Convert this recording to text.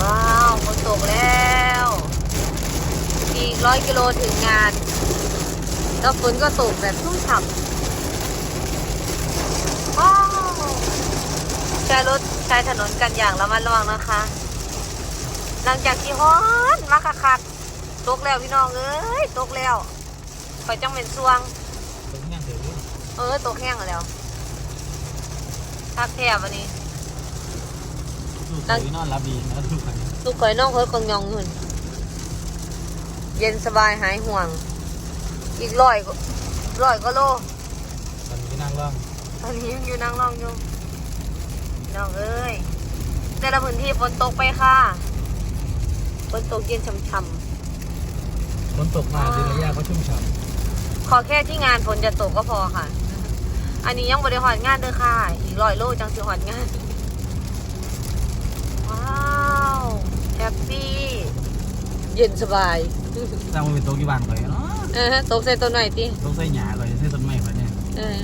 ว้าวฝนตกแล้วอีกร้อยกิโลถึงงาน แล้วฝนก็ตกแบบชุ่มฉ่ำว้าวใช้รถใช้ถนนกันอย่างระมัดระวังนะคะ หลังจากที่ฮ้อนมาคักๆตกแล้วพี่น้องเอ้ยตกแล้วคอยจังเป็นสวงตรงนี้เดี๋ยวเออตกแห้งแล้วทักแทบวันนี้ ดูสวยนอนรับดีนะทุกคนลูกคอยน้องคอยกองยองหุ่นเย็นสบายหายห่วง อีกร้อยก็ร้อยก็โลตอนนี้นั่งร่องตอนนี้ยังอยู่นั่งรองอยู่น้องเอ้ยแต่ละพื้นที่ฝนตกไปค่ะฝนตกเย็นช่ำฝนตกมาในระยะก็ชุ่มฉ่ๆขอแค่ที่งานฝนจะตกก็พอค่ะ อันนี้ยังบริหารงานเด้อค่ะอีกร้อยโลจังสิหอดงาน ว้าวแฮปปี้ เย็นสบายำสร้างมาเป็นโต๊ะกี่บ้านเลยเนาะเออตกใส่ตัวหน่อยติ ต้องใส่หญ้าเลยใส่ต้นไม้เลยเนี่ย เออ